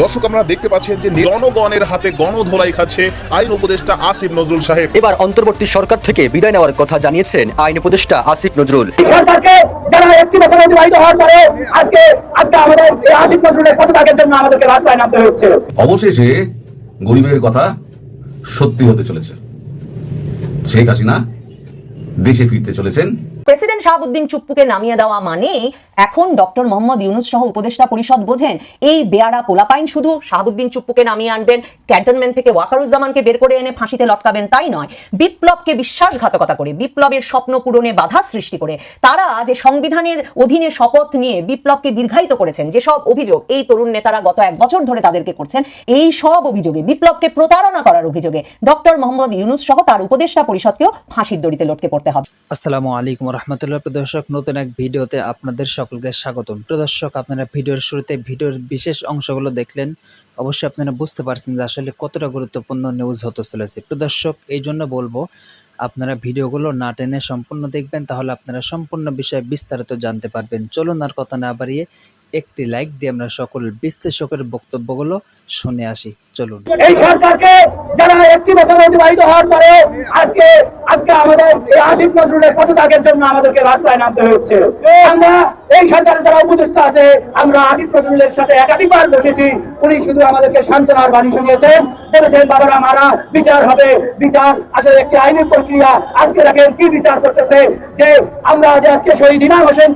দর্শক আমরা দেখতে পাচ্ছেন যে জনগণের হাতে গণধোলাই খাচ্ছে আইন উপদেষ্টা আসিফ নজরুল সাহেব। এবার অন্তর্বর্তী সরকার থেকে বিদায় নেওয়ার কথা জানিয়েছেন আইন উপদেষ্টা আসিফ নজরুল। সরকারকে যারা একটি বছর অতিবাহিত হওয়ার পরে আজকে আজকে আমাদের এই আসিফ নজরুলের পতাকার জন্য আমাদেরকে রাস্তায় নামতে হচ্ছে। অবশেষে গরিবের কথা সত্যি হতে চলেছে। শেখ হাসিনা দেশে ফিরতে চলেছেন। প্রেসিডেন্ট শাহাবুদ্দিন চুপ্পুকে নামিয়ে দেওয়া মানে এখন ডক্টর মোহাম্মদ ইউনুস সহ উপদেষ্টা পরিষদ বোঝেন, এই বেয়ারা পোলাপাইন শুধু শাহাবুদ্দিন চুপ্পুকে নামিয়ে আনবেন, ক্যান্টনমেন্ট থেকে ওয়াকারুজ্জামানকে বের করে এনে ফাঁসিতে লটকাবেন তাই নয়, বিপ্লবকে বিশ্বাসঘাতকতা করে, বিপ্লবের স্বপ্ন পূরণে বাধা সৃষ্টি করে। তারা যে সংবিধানের অধীনে শপথ নিয়ে বিপ্লবকে দীর্ঘায়িত করেছেন যেসব অভিযোগ এই তরুণ নেতারা গত এক বছর ধরে তাদেরকে করছেন, এই সব অভিযোগে, বিপ্লবকে প্রতারণা করার অভিযোগে ডক্টর মোহাম্মদ ইউনুস সহ তার উপদেষ্টা পরিষদকেও ফাঁসির দড়িতে লটকে পড়তে হবে। আসসালামু আলাইকুম রহমতুল্লাহ। প্রদর্শক নতুন এক ভিডিওতে আপনাদের সকলকে স্বাগতম। প্রদর্শক আপনারা ভিডিওর শুরুতে ভিডিওর বিশেষ অংশগুলো দেখলেন, অবশ্যই আপনারা বুঝতে পারছেন যে আসলে কতটা গুরুত্বপূর্ণ নিউজ হতে চলেছে। প্রদর্শক এই জন্য বলব, আপনারা ভিডিওগুলো না টেনে সম্পূর্ণ দেখবেন, তাহলে আপনারা সম্পূর্ণ বিষয়ে বিস্তারিত জানতে পারবেন। চলুন আর কথা না বাড়িয়ে একটি লাইক দিয়ে আমরা সকল বিশ্লেষকের বক্তব্যগুলো শুনে আসি। চলুন। এই সরকারকে যারা একটি বছর অতিবাহিত হওয়ার পরে আজকে আজকে আমাদের আসিফ নজরুলের পদত্যাগের জন্য আমাদেরকে রাস্তায় নামতে হচ্ছে। আমরা এই যারা উপদেষ্টা আছে, আমরা আসিফ নজরুলের সাথে একাধিকবার বসেছি। উনি শুধু আমাদেরকে সান্ত্বনার বাণী শুনিয়েছেন। বলেছেন, বাবারা, মারা, বিচার হবে। বিচার আসলে একটি আইনি প্রক্রিয়া। আজকে দেখেন কি বিচার করতেছে যে আমরা যে আজকে শহীদ ইমাম হোসেন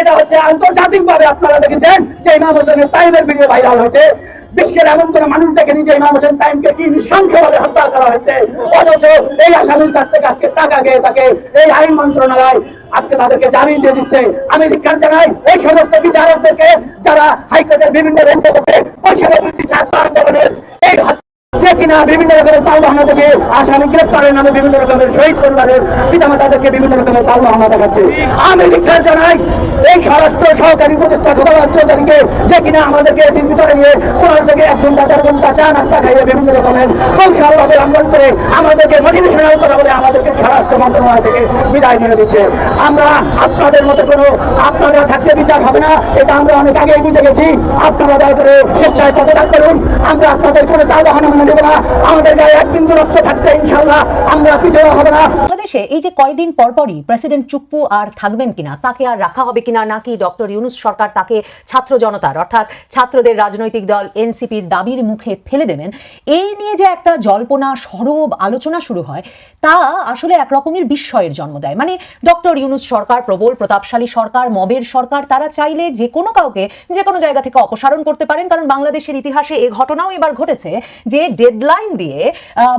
এটা হচ্ছে আন্তর্জাতিক ভাবে আপনারা দেখেছেন যে ইমাম হোসেনের তাইমের ভিডিও ভাইরাল হয়েছে। বিশ্বের এমন কোন মানুষ দেখেনি যে ইমাম হোসেন তাইমকে কি নৃশংসভাবে হত্যা করা হয়েছে? অথচ এই আসামির কাছ থেকে আজকে টাকা গিয়ে তাকে এই আইন মন্ত্রণালয় আজকে তাদেরকে জামিন দিয়ে দিচ্ছে। আমি জানাই, এই সমস্ত বিচারকদেরকে যারা হাইকোর্টের বিভিন্ন বেঞ্চে বসে পয়সা বৃদ্ধি ছাত্র আন্দোলনের এই হত্যা যে কিনা বিভিন্ন রকমের তাল বাহানা থেকে আসামি গ্রেপ্তারের নামে বিভিন্ন রকমের শহীদ পরিবারের পিতামাতাদেরকে বিভিন্ন রকমের তাল বাহানা দেখাচ্ছে। আমি ধিক্ষার জানাই, এই স্বরাষ্ট্র সহকারী প্রতিষ্ঠা খোদাবাদ চৌধুরীকে যে কিনা আমাদেরকে এসির ভিতরে নিয়ে পনেরো থেকে এক ঘণ্টা, দেড় ঘণ্টা চা নাস্তা খাইয়ে বিভিন্ন রকমের কৌশল অবলম্বন করে আমাদেরকে মোটিভেশনাল করা বলে আমাদেরকে স্বরাষ্ট্র মন্ত্রণালয় থেকে বিদায় নিয়ে দিচ্ছে আমরা আপনাদের মতো কোনো আপনারা থাকতে বিচার হবে না, এটা আমরা অনেক আগেই বুঝে গেছি। আপনারা দয়া করে স্বেচ্ছায় পদত্যাগ করুন, আমরা আপনাদের কোনো তাল বাহানা মেনে নেব না। আমাদের গায়ে এক বিন্দু রক্ত থাকতে ইনশাল্লাহ আমরা পিছনে হবে না। বাংলাদেশে এই যে কয়দিন পরপরই প্রেসিডেন্ট চুপ্পু আর থাকবেন কিনা, তাকে আর রাখা হবে কিনা, নাকি ডক্টর ইউনুস সরকার তাকে ছাত্র জনতার, অর্থাৎ ছাত্রদের রাজনৈতিক দল এনসিপির দাবির মুখে ফেলে দেবেন, এই নিয়ে যে একটা জল্পনা, সরব আলোচনা শুরু হয় তা আসলে একরকমের বিস্ময়ের জন্ম দেয়। মানে ডক্টর ইউনুস সরকার, প্রবল প্রতাপশালী সরকার, মবের সরকার, তারা চাইলে যে কোনো কাউকে যে কোনো জায়গা থেকে অপসারণ করতে পারেন, কারণ বাংলাদেশের ইতিহাসে এ ঘটনাও এবার ঘটেছে যে ডেডলাইন দিয়ে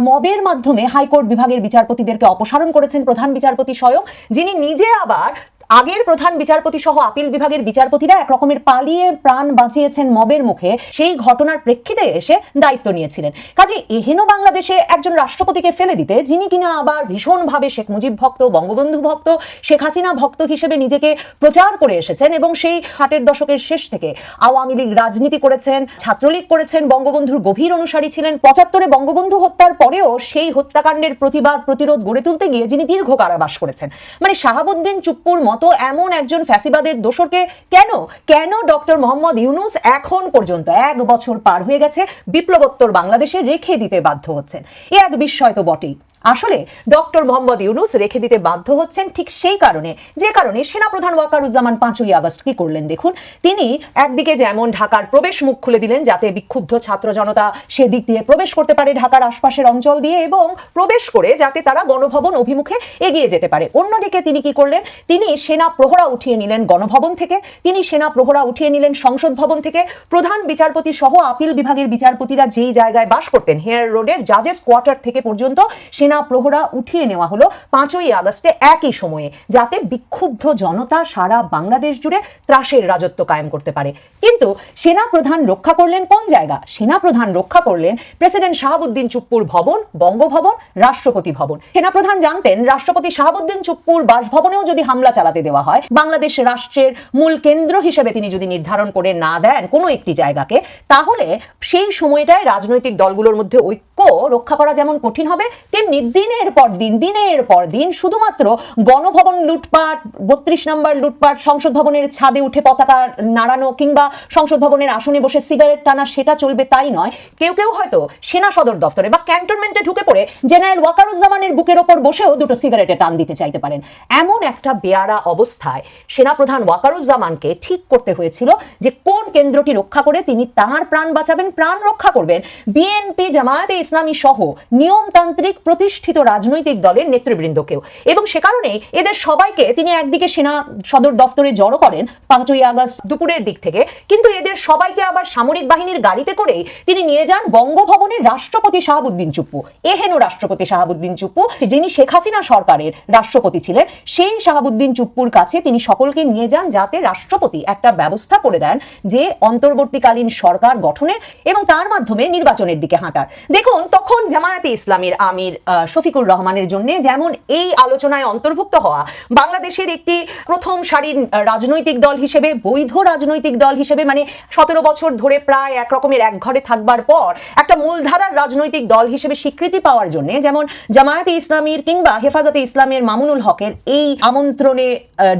মবের মাধ্যমে হাইকোর্ট বিভাগের বিচারপতিদেরকে অপসারণ করেছেন প্রধান বিচারপতি স্বয়ং, যিনি নিজে আবার আগের প্রধান বিচারপতি সহ আপিল বিভাগের বিচারপতিরা এক রকমের পালিয়ে প্রাণ বাঁচিয়েছেন মবের মুখে, সেই ঘটনার প্রেক্ষিতে এসে দায়িত্ব নিয়েছিলেন। কাজে এহেন বাংলাদেশে একজন রাষ্ট্রপতিকে ফেলে দিতে, যিনি কিনা আবার ভীষণভাবে শেখ মুজিব ভক্ত, বঙ্গবন্ধু ভক্ত, শেখ হাসিনা ভক্ত হিসেবে নিজেকে প্রচার করে এসেছেন এবং সেই ষাটের দশকের শেষ থেকে আওয়ামী লীগ রাজনীতি করেছেন, ছাত্রলীগ করেছেন, বঙ্গবন্ধুর গভীর অনুসারী ছিলেন। পঁচাত্তরে বঙ্গবন্ধু হত্যার পরেও সেই হত্যাকাণ্ডের প্রতিবাদ, প্রতিরোধ গড়ে তুলতে গিয়ে যিনি দীর্ঘ কারাবাস করেছেন। মানে শাহাবুদ্দিন চুপ্পুর মতো এমন একজন ফ্যাসিবাদের দোষরকে কেন? কেন ডক্টর মোহাম্মদ ইউনুস এখন পর্যন্ত এক বছর পার হয়ে গেছে বিপ্লবোত্তর বাংলাদেশে রেখে দিতে বাধ্য হচ্ছেন? এ এক বিস্ময় তো বটেই। আসলে ডক্টর মোহাম্মদ ইউনুস রেখে দিতে বাধ্য হচ্ছেন ঠিক সেই কারণে, যে কারণে সেনাপ্রধান ওয়াকারুজ্জামান পাঁচই আগস্ট কি করলেন দেখুন। তিনি একদিকে যেমন ঢাকার প্রবেশ মুখ খুলে দিলেন, যাতে বিক্ষুব্ধ ছাত্র জনতা সেদিক দিয়ে প্রবেশ করতে পারে ঢাকার আশপাশের অঞ্চল দিয়ে এবং প্রবেশ করে যাতে তারা গণভবন অভিমুখে এগিয়ে যেতে পারে। অন্যদিকে তিনি কি করলেন? তিনি সেনা প্রহরা উঠিয়ে নিলেন গণভবন থেকে। তিনি সেনা প্রহরা উঠিয়ে নিলেন সংসদ ভবন থেকে। প্রধান বিচারপতি সহ আপিল বিভাগের বিচারপতিরা যেই জায়গায় বাস করতেন, হেয়ার রোডের জাজেস কোয়ার্টার থেকে পর্যন্ত সেনা প্রহরা উঠিয়ে নেওয়া হলো পাঁচই আগস্টে একই সময়ে, যাতে বিক্ষুব্ধ জনতা সারা বাংলাদেশ জুড়ে ত্রাসের রাজত্ব কায়েম করতে পারে। কিন্তু সেনা প্রধান রক্ষা করলেন কোন জায়গা? সেনা প্রধান রক্ষা করলেন প্রেসিডেন্ট শাহাবুদ্দিন চুপ্পুর ভবন, বঙ্গভবন, রাষ্ট্রপতি ভবন। সেনা প্রধান জানতেন রাষ্ট্রপতি শাহাবুদ্দিন চুপ্পুর বাসভবনেও যদি হামলা চালাতে দেওয়া হয়, বাংলাদেশ রাষ্ট্রের মূল কেন্দ্র হিসেবে তিনি যদি নির্ধারণ করে না দেন কোনো একটি জায়গাকে, তাহলে সেই সময়টায় রাজনৈতিক দলগুলোর মধ্যে ঐক্য রক্ষা করা যেমন কঠিন হবে, তেমনি দিনের পর দিন, দিনের পর দিন শুধুমাত্র গণভবন লুটপাট, বত্রিশ নম্বর লুটপাট, সংসদ ভবনের ছাদে উঠে পতাকা নাড়ানো কিংবা সংসদ ভবনের আসনে বসে সিগারেট টানা, সেটা চলবে তাই নয়। কেউ কেউ হয়তো সেনা সদর দপ্তরে বা ক্যান্টনমেন্টে ঢুকে পড়ে জেনারেল ওয়াকারুজ্জামানের বুকের ওপর বসেও দুটো সিগারেটে টান দিতে চাইতে পারেন। এমন একটা বেয়ারা অবস্থায় সেনাপ্রধান ওয়াকারুজ্জামানকে ঠিক করতে হয়েছিল যে কোন কেন্দ্রটি রক্ষা করে তিনি তাঁর প্রাণ বাঁচাবেন, প্রাণ রক্ষা করবেন। বিএনপি, জামায়াতে ইসলামী সহ নিয়মতান্ত্রিক প্রতিষ্ঠিত রাজনৈতিক দলের নেতৃবৃন্দকেও। এবং সে কারণেই এদের সবাইকে তিনি একদিকে সেনা সদর দপ্তরে জড়ো করেন পাঁচই আগস্ট দুপুরের দিক থেকে, কিন্তু এদের সবাইকে আবার সামরিক বাহিনীর গাড়িতে করেই তিনি নিয়ে যান বঙ্গভবনের রাষ্ট্রপতি শাহাবুদ্দিন চুপ্পু। এহেন রাষ্ট্রপতি শাহাবুদ্দিন চুপ্পু, যিনি শেখ হাসিনা সরকারের রাষ্ট্রপতি ছিলেন, সেই শাহাবুদ্দিন চুপ্পুর কাছে তিনি সকলকে নিয়ে যান যাতে রাষ্ট্রপতি একটা ব্যবস্থা করে দেন যে অন্তর্বর্তীকালীন সরকার গঠনের এবং তার মাধ্যমে নির্বাচনের দিকে হাঁটার। দেখুন, তখন জামায়াতে ইসলামের আমির শফিকুর রহমানের জন্য যেমন এই আলোচনায় অন্তর্ভুক্ত হওয়া বাংলাদেশের একটি প্রথম সারির রাজনৈতিক দল হিসেবে, বৈধ রাজনৈতিক দল হিসেবে মানে সতেরো বছর ধরে প্রায় এক রকমের এক ঘরে থাকবার পর একটা মূলধারার রাজনৈতিক দল হিসেবে স্বীকৃতি পাওয়ার জন্য যেমন জামায়াতে ইসলামীর কিংবা হেফাজতে ইসলামের মামুনুল হকের এই আমন্ত্রণে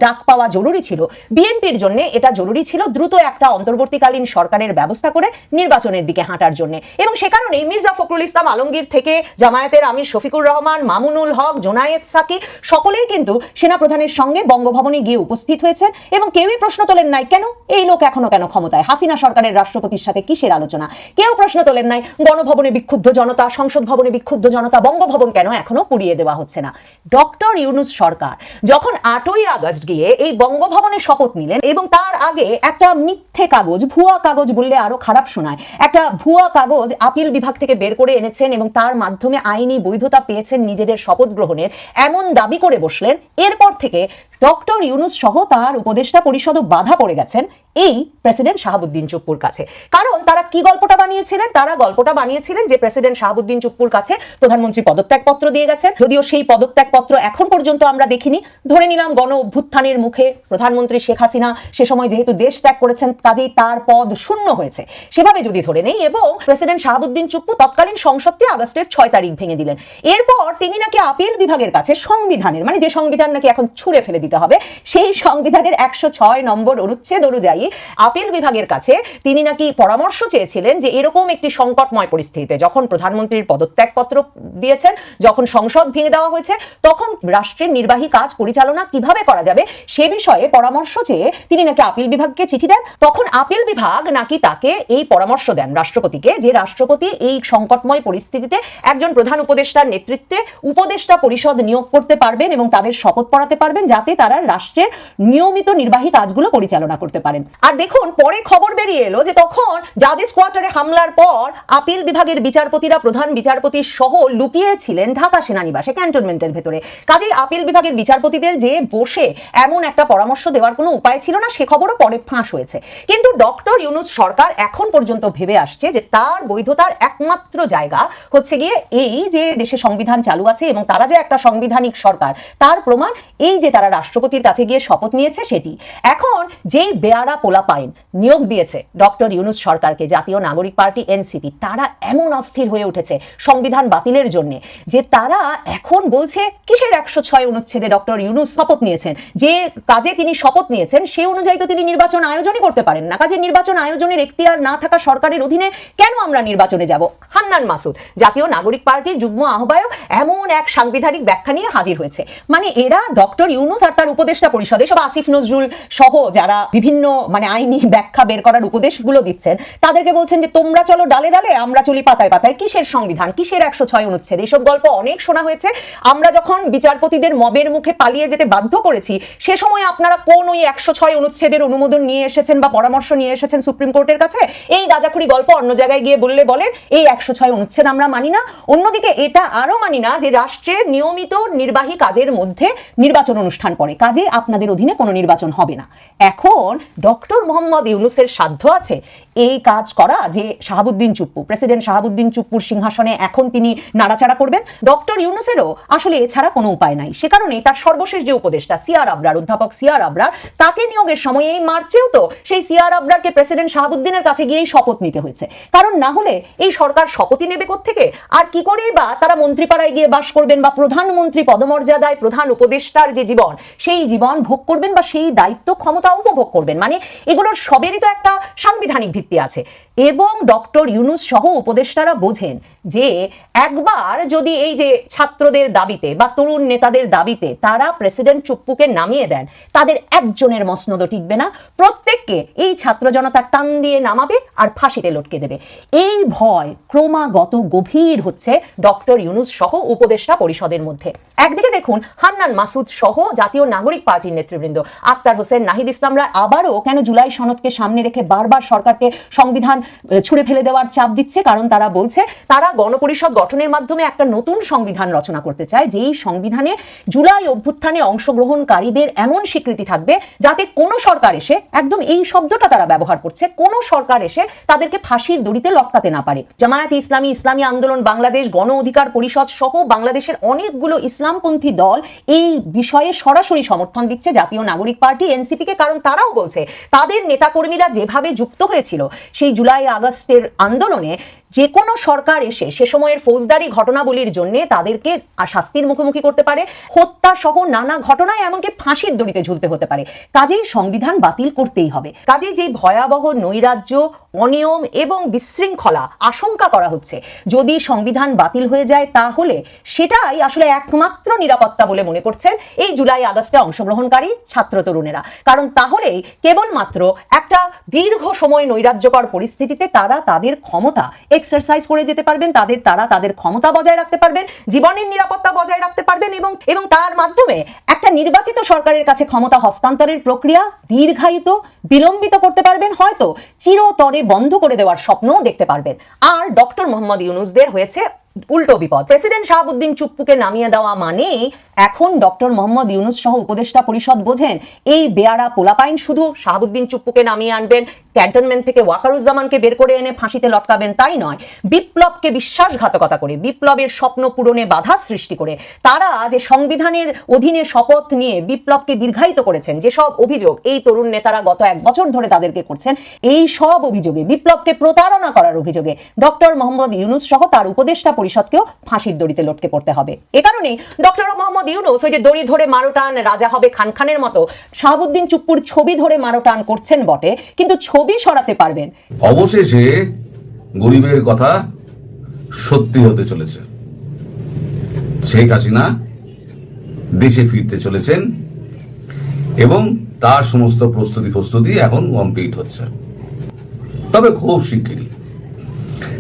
ডাক পাওয়া জরুরি ছিল। বিএনপির জন্য এটা জরুরি ছিল দ্রুত একটা অন্তর্বর্তীকালীন সরকারের ব্যবস্থা করে নির্বাচনের দিকে হাঁটার জন্য। এবং সে কারণে মির্জা ফখরুল ইসলাম আলমগীর থেকে জামায়াতের আমির শফিকুর রহমান, মামুনুল হক, জোনায়েদ সাকি, সকলেই কিন্তু সেনাপ্রধানের সঙ্গে বঙ্গভবনে গিয়ে উপস্থিত হয়েছেন এবং কেউই প্রশ্ন তোলেন নাই, কেন? এই লোক এখনও কেন ক্ষমতায়? হাসিনা সরকারের রাষ্ট্রপতির সাথে কিসের আলোচনা? কেউ প্রশ্ন তোলেন নাই, গণভবনে বিক্ষুব্ধ জনতা, সংসদ ভবনে বিক্ষুব্ধ জনতা, বঙ্গভবন কেন এখনও পুড়িয়ে দেওয়া হচ্ছে না? ডক্টর ইউনুস সরকার যখন আটই আগস্ট গিয়ে এই বঙ্গভবনে শপথ নিলেন এবং তার আগে একটা মিথ্যে কাগজ, ভুয়া কাগজ বললে আরও খারাপ শোনায়, একটা ভুয়া কাগজ আপিল বিভাগ থেকে বের করে এনেছেন এবং তার মাধ্যমে আইনি বৈধতা পেয়েছেন নিজেদের শপথ গ্রহণের এমন দাবি করে বসলেন। এরপর থেকে ডক্টর ইউনুস সহ তার উপদেষ্টা পরিষদও বাধা পড়ে গেছেন এই প্রেসিডেন্ট শাহাবুদ্দিন চুপ্পুর কাছে। কারণ তারা কি গল্পটা বানিয়েছিলেন? তারা গল্পটা বানিয়েছিলেন যে প্রেসিডেন্ট শাহাবুদ্দিন চুপ্পুর কাছে প্রধানমন্ত্রী পদত্যাগপত্র দিয়ে গেছেন। যদিও সেই পদত্যাগপত্র এখন পর্যন্ত আমরা দেখিনি। ধরে নিলাম গণ অভ্যুত্থানের মুখে প্রধানমন্ত্রী শেখ হাসিনা সে সময় যেহেতু দেশ ত্যাগ করেছেন, কাজেই তার পদ শূন্য হয়েছে। সেভাবে যদি ধরে নেই এবং প্রেসিডেন্ট শাহাবুদ্দিন চুপ্পু তৎকালীন সংসদকে আগস্টের ছয় তারিখ ভেঙে দিলেন। এরপর তিনি নাকি আপিল বিভাগের কাছে সংবিধানের মানে যে সংবিধান নাকি এখন ছুঁড়ে ফেলে দিতে হবে। সেই সংবিধানের একশো ছয় নম্বর অনুচ্ছেদ অনুযায়ী আপিল বিভাগের কাছে তিনি নাকি পরামর্শ চেয়েছিলেন যে এরকম একটি সংকটময় পরিস্থিতিতে যখন প্রধানমন্ত্রীর পদত্যাগপত্র দিয়েছেন, যখন সংসদ ভেঙে দেওয়া হয়েছে, তখন রাষ্ট্রের নির্বাহী কাজ পরিচালনা কীভাবে করা যাবে সে বিষয়ে পরামর্শ চেয়ে তিনি নাকি আপিল বিভাগকে চিঠি দেন। তখন আপিল বিভাগ নাকি তাকে এই পরামর্শ দেন রাষ্ট্রপতিকে যে রাষ্ট্রপতি এই সংকটময় পরিস্থিতিতে একজন প্রধান উপদেষ্টার নেতৃত্বে উপদেষ্টা পরিষদ নিয়োগ করতে পারবেন এবং তাদের শপথ পড়াতে পারবেন যাতে তারা রাষ্ট্রের নিয়মিত নির্বাহী কাজগুলো পরিচালনা করতে পারেন। আর দেখুন, পরে খবর বেরিয়ে এলো যে তখন জাজেস কোয়ার্টারে হামলার পর আপিল বিভাগের বিচারপতিরা, প্রধান বিচারপতি সহ লুকিয়েছিলেন ঢাকা সেনানিবাসে ক্যান্টনমেন্টের ভেতরে। কাজেই আপিল বিভাগের বিচারপতিদের যে বসে এমন একটা পরামর্শ দেওয়ার কোনো উপায় ছিল না, সে খবরও পরে ফাঁস হয়েছে। কিন্তু ডক্টর ইউনুস সরকার এখন পর্যন্ত ভেবে আসছে যে তার বৈধতার একমাত্র জায়গা হচ্ছে গিয়ে এই যে দেশে সংবিধান চালু আছে এবং তারা যে একটা সাংবিধানিক সরকার, তার প্রমাণ এই যে তারা রাষ্ট্রপতির কাছে গিয়ে শপথ নিয়েছে সেটি। এখন যেই বেয়ারা পোলা পাইন নিয়োগ দিয়েছে ডক্টর ইউনুস সরকারকে, জাতীয় নাগরিক পার্টি এনসিপি, তারা এমন অস্থির হয়ে উঠেছে সংবিধান বাতিলের জন্য যে তারা এখন বলছে কিসের একশো ছয় অনুচ্ছেদে ডক্টর ইউনুস শপথ নিয়েছেন? যে কাজে তিনি শপথ নিয়েছেন, সে অনুযায়ী তো তিনি নির্বাচন আয়োজনই করতে পারেন না। কাজে নির্বাচন আয়োজনের এখতিয়ার না থাকা সরকারের অধীনে কেন আমরা নির্বাচনে যাব? হান্নান মাসুদ, জাতীয় নাগরিক পার্টির যুগ্ম আহ্বায়ক, এমন এক সাংবিধানিক ব্যাখ্যা নিয়ে হাজির হয়েছে। মানে এরা ডক্টর ইউনুস আর তার উপদেষ্টা পরিষদে, সব আসিফ নজরুল সহ যারা বিভিন্ন মানে আইনি ব্যাখ্যা বের করার উপদেশগুলো দিচ্ছেন, তাদেরকে বলছেন যে, তোমরা চলো ডালে ডালে, আমরা চলি পাতায় পাতায়। কিসের সংবিধান? কিসের একশো ছয় অনুচ্ছেদ? এইসব গল্প অনেক শোনা হয়েছে। আমরা যখন বিচারপতিদের মবের মুখে পালিয়ে যেতে বাধ্য করেছি, সে সময় আপনারা কোন ওই একশো ছয় অনুচ্ছেদের অনুমোদন নিয়ে এসেছেন বা পরামর্শ নিয়ে এসেছেন সুপ্রিম কোর্টের কাছে? এই গাজাখুরি গল্প অন্য জায়গায় গিয়ে বললে বলেন এই একশো ছয় অনুচ্ছেদ আমরা মানি না। অন্যদিকে এটা আরও মানি না যে, রাষ্ট্রের নিয়মিত নির্বাহী কাজের মধ্যে নির্বাচন অনুষ্ঠান পড়ে। কাজে আপনাদের অধীনে কোনো নির্বাচন হবে না। এখন ডক্টর মোহাম্মদ ইউনুসের সাধ্য আছে এই কাজ করা যে শাহাবুদ্দিন চুপ্পু, প্রেসিডেন্ট শাহাবুদ্দিন চুপ্পুর সিংহাসনে এখন তিনি নাড়াচাড়া করবেন। ডক্টর ইউনুসেরও আসলে এছাড়া কোনো উপায় নাই। সে কারণেই তার সর্বশেষ যে উপদেষ্টা সিআর আবরার, অধ্যাপক সিআর আবরার, তাকে নিয়োগের সময় এই মার্চেও তো সেই সিআর আবরারকে প্রেসিডেন্ট শাহাবুদ্দিনের কাছে গিয়েই শপথ নিতে হয়েছে। কারণ না হলে এই সরকার শপথই নেবে থেকে আর কি করেই বা তারা মন্ত্রীপাড়ায় গিয়ে বাস করবেন বা প্রধানমন্ত্রী পদমর্যাদায় প্রধান উপদেষ্টার যে জীবন, সেই জীবন ভোগ করবেন বা সেই দায়িত্ব ক্ষমতা উপভোগ করবেন। মানে এগুলোর সবেরই তো একটা সাংবিধানিক ভিত্তি। আছে। এবং ডক্টর ইউনুস সহ উপদেষ্টারা বোঝেন যে একবার যদি এই যে ছাত্রদের দাবিতে বা তরুণ নেতাদের দাবিতে তারা প্রেসিডেন্ট চুপ্পুকে নামিয়ে দেন, তাদের একজনের মসনদ টিকবে না। প্রত্যেককে এই ছাত্র জনতা টান দিয়ে নামাবে আর ফাঁসিতে লটকে দেবে। এই ভয় ক্রমাগত গভীর হচ্ছে ডক্টর ইউনুস সহ উপদেষ্টা পরিষদের মধ্যে। একদিকে দেখুন হান্নান মাসুদ সহ জাতীয় নাগরিক পার্টির নেতৃবৃন্দ। আক্তার হোসেন নাহিদ ইসলামরা আবারও কেন জুলাই সনদকে সামনে রেখে বারবার সরকারকে সংবিধান ছুঁড়ে ফেলে দেওয়ার চাপ দিচ্ছে, কারণ তারা বলছে তারা গণপরিষদ গঠনের মাধ্যমে একটা নতুন সংবিধান রচনা করতে চায়, যেই সংবিধানে জুলাই অভ্যুত্থানে অংশগ্রহণকারীদের এমন স্বীকৃতি থাকবে যাতে কোনো সরকার এসে, একদম এই শব্দটা তারা ব্যবহার করছে, কোনো সরকার এসে তাদেরকে ফাঁসির দড়িতে লটকাতে না পারে। জামায়াত ইসলামী ইসলামী আন্দোলন, বাংলাদেশ গণ অধিকার পরিষদ সহ বাংলাদেশের অনেকগুলো ইসলামপন্থী দল এই বিষয়ে সরাসরি সমর্থন দিচ্ছে জাতীয় নাগরিক পার্টি, এনসিপিকে, কারণ তারাও বলছে তাদের নেতাকর্মীরা যেভাবে যুক্ত হয়েছিল সেই জুলাই আগস্টের আন্দোলনে যে কোনো সরকার এসে সে সময়ের ফৌজদারি ঘটনাবলীর জন্য তাদেরকে শাস্তির মুখোমুখি করতে পারে, হত্যা সহ নানা ঘটনায় এমনকি ফাঁসির দড়িতে ঝুলতে হতে পারে। কাজেই সংবিধান বাতিল করতেই হবে। কাজেই যে ভয়াবহ নৈরাজ্য, অনিয়ম এবং বিশৃঙ্খলা আশঙ্কা করা হচ্ছে, যদি সংবিধান বাতিল হয়ে যায় তাহলে সেটাই আসলে একমাত্র নিরাপত্তা বলে মনে করছেন এই জুলাই আগস্টে অংশগ্রহণকারী ছাত্র তরুণেরা। কারণ তাহলেই কেবলমাত্র একটা দীর্ঘ সময় নৈরাজ্যকর পরিস্থিতিতে তারা তাদের ক্ষমতা এক্সারসাইজ করে যেতে পারবেন, তাদের তারা তাদের ক্ষমতা বজায় রাখতে পারবেন, জীবনের নিরাপত্তা বজায় রাখতে পারবেন এবং এবং তার মাধ্যমে একটা নির্বাচিত সরকারের কাছে ক্ষমতা হস্তান্তরের প্রক্রিয়া দীর্ঘায়িত, বিলম্বিত করতে পারবেন, হয়তো চিরতরে বন্ধ করে দেওয়ার স্বপ্নও দেখতে পারবেন। আর ডক্টর মোহাম্মদ ইউনুসদের হয়েছে উল্টো বিপদ। প্রেসিডেন্ট শাহাবুদ্দিন চুপ্পুকে নামিয়ে দেওয়া মানে এখন ডক্টর মোহাম্মদ ইউনুস সহ উপদেষ্টা পরিষদ বোঝেন, এই বেয়ারা পোলাপাইন শুধু শাহাবুদ্দিন চুপ্পুকে নামিয়ে আনবেন ক্যান্টনমেন্ট থেকে ওয়াকারুজ্জামানকে বের করে এনে ফাঁসিতে লটকাবেন তাই নয়। বিপ্লবকে বিশ্বাসঘাতকতা করে, বিপ্লবের স্বপ্ন পূরণে বাধা সৃষ্টি করে। তারা যে সংবিধানের অধীনে শপথ নিয়ে বিপ্লবকে দীর্ঘায়িত করেছেন, যেসব অভিযোগ এই তরুণ নেতারা গত এক বছর ধরে তাদেরকে করছেন, এই সব অভিযোগে, বিপ্লবকে প্রতারণা করার অভিযোগে ডক্টর মোহাম্মদ ইউনুস সহ তার উপদেষ্টা পরিষদকেও ফাঁসির দড়িতে লটকে পড়তে হবে। এ কারণেই ডক্টর মোহাম্মদ ইউনুস ওই যে দড়ি ধরে মারোটান, রাজা হবে খান খানের মতো, শাহাবুদ্দিন চুপ্পুর ছবি ধরে মারোটান করছেন বটে, কিন্তু ছবি সরাতে পারবেন। অবশেষে গরিবের কথা সত্যি হতে চলেছে। শেখ হাসিনা দেশে ফিরতে চলেছেন এবং তার সমস্ত প্রস্তুতি প্রস্তুতি এখন কমপ্লিট হচ্ছে। তবে খুব শিগগিরই।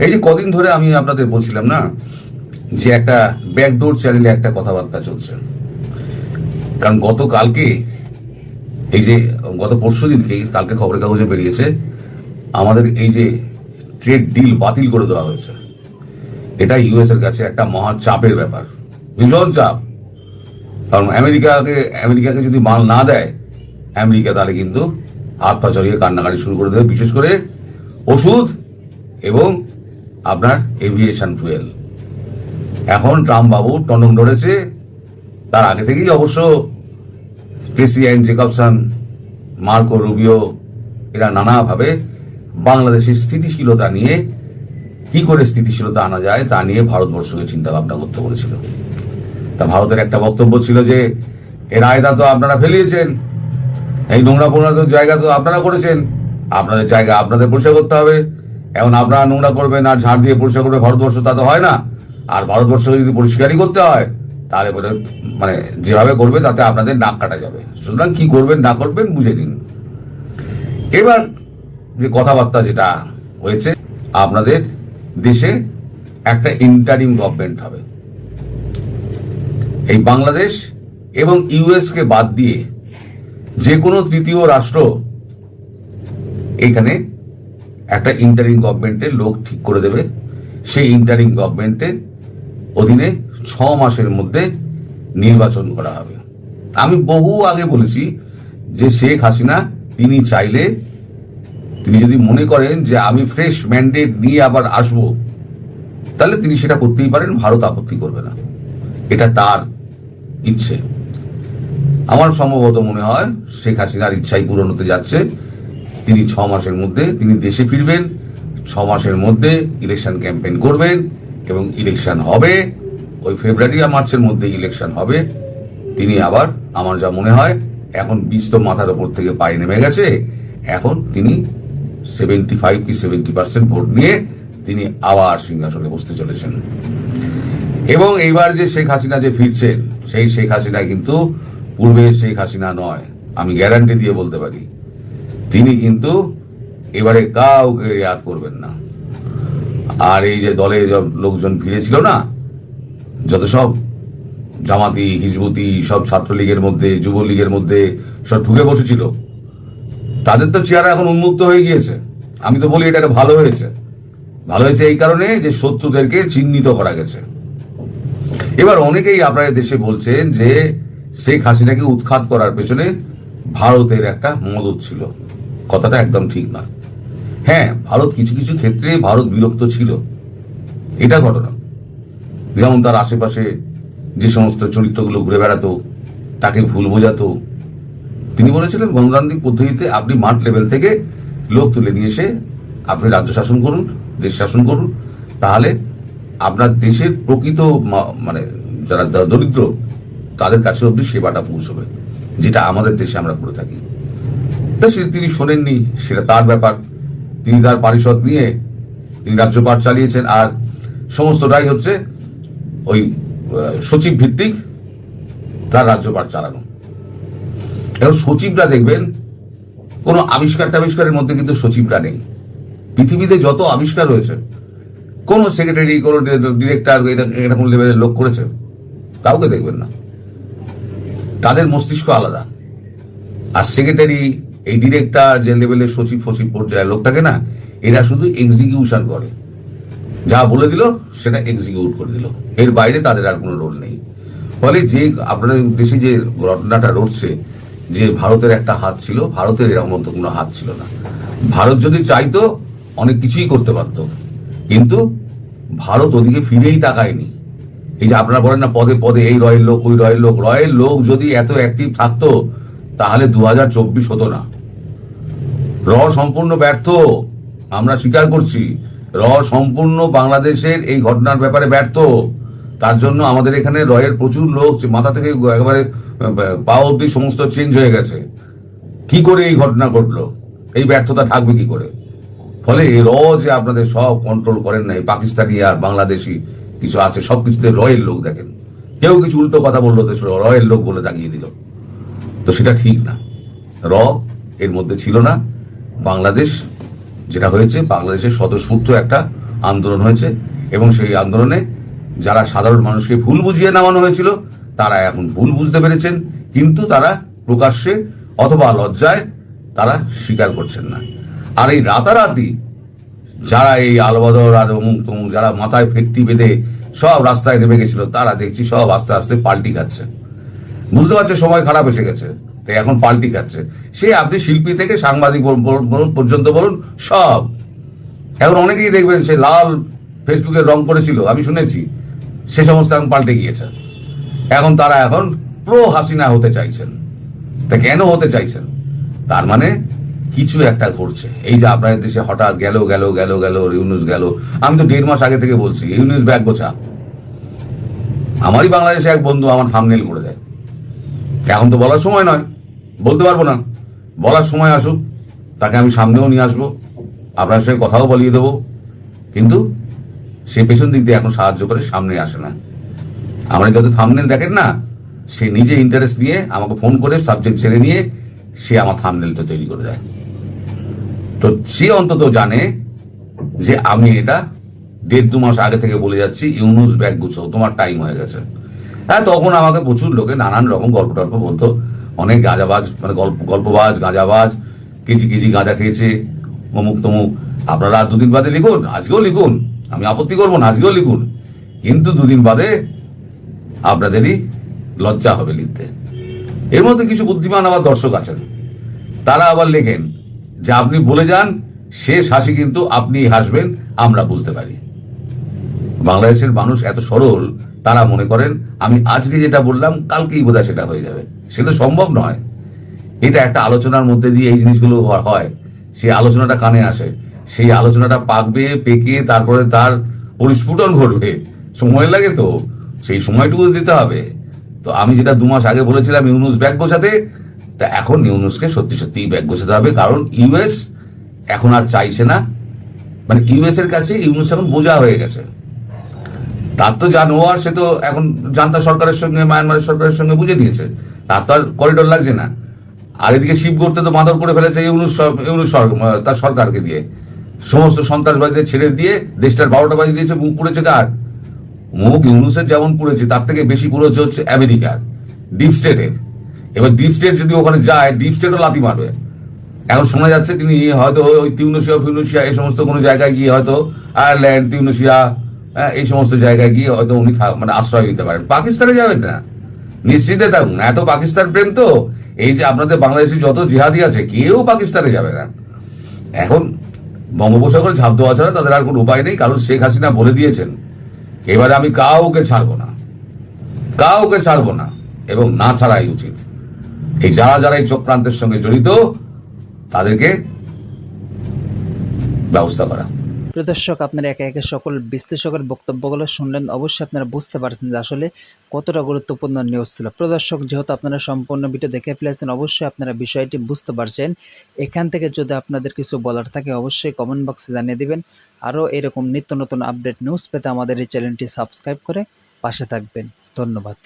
এই যে কদিন ধরে আমি আপনাদের বলছিলাম না, যে একটা ব্যাকডোর চ্যানেলে একটা কথাবার্তা চলছে। কারণ গতকালকে এই যে, গত পরশু দিনকে কালকে খবরের কাগজে বেরিয়েছে, আমাদের এই যে ট্রেড ডিল বাতিল করে দেওয়া হয়েছে, এটা ইউএস এর কাছে একটা মহা চাপের ব্যাপার, ভীষণ চাপ। কারণ আমেরিকাকে আমেরিকাকে যদি মাল না দেয়, আমেরিকা তাহলে কিন্তু হাত পা চড়িয়ে কান্নাকাটি শুরু করে দেবে, বিশেষ করে ওষুধ এবং আপনার এভিয়েশন ফুয়েল এখন ট্রাম্প বাবু টনক ধরেছে তার আগে থেকেই অবশ্য Chrissy and Jacobson, Marco Rubio, এরা নানাভাবে বাংলাদেশের স্থিতিশীলতা নিয়ে, কি করে স্থিতিশীলতা আনা যায় তা নিয়ে ভারতবর্ষকে চিন্তা ভাবনা করতে বলেছিল। তা ভারতের একটা বক্তব্য ছিল যে, এর আয়দা তো আপনারা ফেলিয়েছেন, এই নোংরা তো জায়গা তো আপনারা করেছেন, আপনাদের জায়গা আপনাদের পরিষ্কার করতে হবে, এখন আপনারা নোংরা করবেন আর ঝাড় দিয়ে পরিষ্কার করবে ভারতবর্ষ, তা তো হয় না। আর ভারতবর্ষকে যদি পরিষ্কারই করতে হয় তাহলে বলে মানে যেভাবে করবে তাতে আপনাদের নাক কাটা যাবে। সুতরাং কি করবেন, না করবেন বুঝে নিন। এবার যে কথাবার্তা যেটা হয়েছে, আপনাদের দেশে একটা ইন্টারিম গভর্নমেন্ট হবে। এই বাংলাদেশ এবং ইউএস কে বাদ দিয়ে যে কোনো তৃতীয় রাষ্ট্র এখানে একটা ইন্টারিম গভর্নমেন্টের লোক ঠিক করে দেবে। সেই ইন্টারিম গভর্নমেন্টের অধীনে ছ মাসের মধ্যে নির্বাচন করা হবে। আমি বহু আগে বলেছি যে শেখ হাসিনা, তিনি চাইলে, তিনি যদি মনে করেন যে আমি ফ্রেশ ম্যান্ডেট নিয়ে আবার আসব, তাহলে তিনি সেটা করতেই পারেন, ভারত আপত্তি করবে না। এটা তার ইচ্ছে। আমার সম্ভবত মনে হয় শেখ হাসিনার ইচ্ছাই পূরণ হতে যাচ্ছে। তিনি ছ মাসের মধ্যে, তিনি দেশে ফিরবেন ছ মাসের মধ্যে ইলেকশন ক্যাম্পেইন করবেন এবং ইলেকশন হবে। ওই ফেব্রুয়ারি আর মার্চের মধ্যে ইলেকশন হবে। তিনি আবার, আমার যা মনে হয়, এখন বীজ তো মাথার ওপর থেকে পায়ে নেমে গেছে। এখন তিনি সেভেন্টি ফাইভ কি সেভেন্টি পার্সেন্ট ভোট নিয়ে তিনি আবার সিংহাসনে বসতে চলেছেন। এবং এইবার যে শেখ হাসিনা যে ফিরছেন, সেই শেখ হাসিনা কিন্তু পূর্বে শেখ হাসিনা নয়, আমি গ্যারান্টি দিয়ে বলতে পারি। তিনি কিন্তু এবারে কাউকে রেয়াত করবেন না। আর এই যে দলে লোকজন ফিরেছিল না যত সব জামাতি, হিজবুতি, সব ছাত্রলীগের মধ্যে, যুবলীগের মধ্যে সব ঢুকে বসেছিল। তাদের তো চেহারা এখন উন্মুক্ত হয়ে গিয়েছে। আমি তো বলি এটা ভালো হয়েছে। ভালো হয়েছে এই কারণে যে শত্রুদেরকে চিহ্নিত করা গেছে। এবার অনেকেই আপনাদের দেশে বলছেন যে শেখ হাসিনাকে উৎখাত করার পেছনে ভারতের একটা মদত ছিল। কথাটা একদম ঠিক না হ্যাঁ ভারত কিছু কিছু ক্ষেত্রে ভারত বিরক্ত ছিল। এটা ঘটনা। যেমন তার আশেপাশে যে সমস্ত চরিত্রগুলো ঘুরে বেড়াতো, তাকে ভুল বোঝাতো। তিনি বলেছিলেন, গণতান্ত্রিক পদ্ধতিতে আপনি মাঠ লেভেল থেকে লোক তুলে নিয়ে এসে আপনি রাজ্য শাসন করুন, দেশ শাসন করুন। তাহলে আপনার দেশের প্রকৃত মানে যারা দরিদ্র, তাদের কাছে অবধি সেবাটা পৌঁছবে, যেটা আমাদের দেশে আমরা করে থাকি। তা সে তিনি শোনেননি, সেটা তার ব্যাপার। তিনি তার পারিষদ নিয়ে তিনি রাজ্যপাঠ চালিয়েছেন, আর সমস্তটাই হচ্ছে ওই সচিব ভিত্তিক তার রাজ্যপাঠ চালানো। এখন সচিবরা দেখবেন, কোনো আবিষ্কার টাবিষ্কারের মধ্যে কিন্তু সচিবরা নেই। পৃথিবীতে যত আবিষ্কার হয়েছে কোন সেক্রেটারি কোন ডিরেক্টর এরকম লেভেলের লোক করেছে, কাউকে দেখবেন না। তাদের মস্তিষ্ক আলাদা। আর সেক্রেটারি এই ডিরেক্টর যে লেভেলের সচিব ফচিব পর্যায়ের লোক থাকে না, এরা শুধু এক্সিকিউশন করে। যা বলে দিল, সেটা এক্সিকিউট করে দিল। এর বাইরে তাদের আর কোনো রোল নেই। ফলে যে আপনাদের দেশে যে ঘটনাটা ঘটছে, যে ভারতের একটা হাত ছিল, ভারতের এরকম মতো কোনো হাত ছিল না। ভারত যদি চাইতো, অনেক কিছুই করতে পারত। কিন্তু ভারত ওদিকে ফিরেই তাকায়নি। এই যে আপনারা বলেন না, পদে পদে এই রয়ের লোক, ওই রয়ের লোক রয়ের লোক যদি এত অ্যাক্টিভ থাকতো, তাহলে দু হাজার চব্বিশ হতো না। র সম্পূর্ণ ব্যর্থ, আমরা স্বীকার করছি। র সম্পূর্ণ বাংলাদেশের এই ঘটনার ব্যাপারে ব্যর্থ। তার জন্য আমাদের এখানে রয়ের প্রচুর লোক মাথা থেকে একেবারে পা অব্দি সমস্ত চেঞ্জ হয়ে গেছে। কি করে এই ঘটনা ঘটলো? এই ব্যর্থতা থাকবে কি করে? ফলে এই র যে আপনাদের সব কন্ট্রোল করেন না এই পাকিস্তানি আর বাংলাদেশি কিছু আছে সব কিছুতে রয়ের লোক দেখেন। কেউ কিছু উল্টো কথা বলল, তো রয়ের লোক বলে দাগিয়ে দিল। তো সেটা ঠিক না। র এর মধ্যে ছিল না। বাংলাদেশ যেটা হয়েছে, বাংলাদেশের স্বতঃস্ফূর্ত একটা আন্দোলন হয়েছে এবং সেই আন্দোলনে যারা সাধারণ মানুষকে ভুল বুঝিয়ে নামানো হয়েছিল, তারা এখন ভুল বুঝতে পেরেছেন, কিন্তু তারা প্রকাশ্যে অথবা লজ্জায় তারা স্বীকার করছেন না। আর এই রাতারাতি যারা এই আলবদর আর অমুক তমুক যারা মাথায় ফেটটি বেঁধে সব রাস্তায় নেমে গেছিল, তারা দেখছি সব আস্তে আস্তে পাল্টি খাচ্ছে। বুঝতে পারছে সময় খারাপ এসে গেছে। তাই এখন পাল্টি খাচ্ছে। সে আপনি শিল্পী থেকে সাংবাদিক বলুন- পর্যন্ত বলুন, সব। এখন অনেকেই দেখবেন সে লাল ফেসবুকে রং করেছিল, আমি শুনেছি। সে সমস্ত এখন পাল্টে গিয়েছে। এখন তারা এখন প্রো হাসিনা হতে চাইছেন। তা কেন হতে চাইছেন? তার মানে কিছু একটা ঘটছে। এই যে আপনাদের দেশে হঠাৎ গেল গেল গেল গেল, ইউনুস গেল। আমি তো দেড় মাস আগে থেকে বলছি ইউনুস ব্যাগ গোছা। আমারই বাংলাদেশে এক বন্ধু আমার থামনেল করে দেয়। এখন তো বলার সময় নয়। বলতে পারব না। বলার সময় আসুক, তাকে আমি সামনেও নিয়ে আসব, আপনার সঙ্গে কথাও বলিয়ে দেবো। কিন্তু সে পেছন দিক দিয়ে এখন সাহায্য করে, সামনে আসে না। আমরা যত থামনেল দেখেন না, সে নিজে ইন্টারেস্ট নিয়ে আমাকে ফোন করে সাবজেক্ট ছেড়ে নিয়ে সে আমার থামনেলটা তৈরি করে দেয়। তো সে অন্তত জানে যে আমি এটা দেড় দু মাস আগে থেকে বলে যাচ্ছি, ইউনুস ব্যাগ গুছো, তোমার টাইম হয়ে গেছে। হ্যাঁ তখন আমাকে প্রচুর লোকে নানান রকম গল্প টল্প বলতো অনেক গাঁজাবাজ মানে গল্প, গল্পবাজ, গাঁজাবাজ কেজি কেজি গাঁজা খেয়েছে, অমুক তমুক। আপনারা দুদিন বাদে লিখুন, আজকেও লিখুন। আমি আপত্তি করব না, আজকেও লিখুন। কিন্তু দুদিন বাদে আপনাদেরই লজ্জা হবে লিখতে। এর মধ্যে কিছু বুদ্ধিমান আবার দর্শক আছেন। তারা আবার লেখেন, যে আপনি বলে যান, শেষ হাসি কিন্তু আপনি হাসবেন, আমরা বুঝতে পারি। বাংলাদেশের মানুষ এত সরল তারা মনে করেন, আমি আজকে যেটা বললাম, কালকেই বোধহয় সেটা হয়ে যাবে। সেটা সম্ভব নয়। এটা একটা আলোচনার মধ্যে দিয়ে এই জিনিসগুলো হয়। সেই আলোচনাটা কানে আসে। সেই আলোচনাটা পাকবে, পেকে, তারপরে তার পরিস্ফুটন ঘটবে। সময় লাগে তো। সেই সময়টুকু দিতে হবে। তো আমি যেটা দু মাস আগে বলেছিলাম ইউনুস ব্যাগ গোছাতে, তা এখন ইউনুসকে সত্যি সত্যি ব্যাগ গোছাতে হবে। কারণ ইউএস এখন আর চাইছে না। মানে ইউএস এর কাছে ইউনুস এখন বোঝা হয়ে গেছে। তার তো যা নেওয়ার সে তো এখন জান্তা সরকারের সঙ্গে, মায়ানমারের সরকারের সঙ্গে বুঝে নিয়েছে। তার তো আর করিডোর লাগছে না। আর এদিকে শিব করতে তো মাদর করে ফেলেছে ইউনুস তার সরকারকে দিয়ে। সমস্ত সন্ত্রাসবাদীদের ছেড়ে দিয়ে দেশটার বারোটা বাজি দিয়েছে, মুখ পুড়েছে কার? মুখ ইউনুসের যেমন পুড়েছে, তার থেকে বেশি পুড়েছে হচ্ছে আমেরিকার ডিপ স্টেটের এবার ডিপ স্টেট যদি ওখানে যায় ডিপ স্টেটও লাথি মারবে। এখন শোনা যাচ্ছে তিনি হয়তো ওই তিউনেশিয়া ফিউনেশিয়া এই সমস্ত কোনো জায়গায় গিয়ে হয়তো আয়ারল্যান্ড তিউনেশিয়া এই সমস্ত জায়গায় গিয়ে হয়তো উনি মানে আশ্রয় নিতে পারেন। পাকিস্তানে যাবেন না। নিশ্চিতে থাকুন। এত পাকিস্তান প্রেম তো, এই যে আপনাদের বাংলাদেশি যত জিহাদি আছে, কেউ পাকিস্তানে যাবে না। এখন বঙ্গোপসাগরে ঝাঁপ দেওয়া ছাড়া তাদের আর কোনো উপায় নেই, কারণ শেখ হাসিনা বলে দিয়েছেন, এবারে আমি কাউকে ছাড়বো না। কাউকে ছাড়বো না। এবং না ছাড়াই উচিত। এই যারা যারা এই চক্রান্তের সঙ্গে জড়িত, তাদেরকে ব্যবস্থা করা। প্রিয় দর্শক, আপনারা একে একে সকল বিশ্লেষকের বক্তব্যগুলো শুনলেন। অবশ্যই আপনারা বুঝতে পারছেন যে আসলে কতটা গুরুত্বপূর্ণ নিউজ ছিল। প্রিয় দর্শক, যেহেতু আপনারা সম্পূর্ণ ভিডিও দেখে ফেলেছেন, অবশ্যই আপনারা বিষয়টি বুঝতে পারছেন। এখান থেকে যদি আপনাদের কিছু বলার থাকে, অবশ্যই কমেন্ট বক্সে জানিয়ে দেবেন। আরও এরকম নিত্য নতুন আপডেট নিউজ পেতে আমাদের এই চ্যানেলটি সাবস্ক্রাইব করে পাশে থাকবেন। ধন্যবাদ।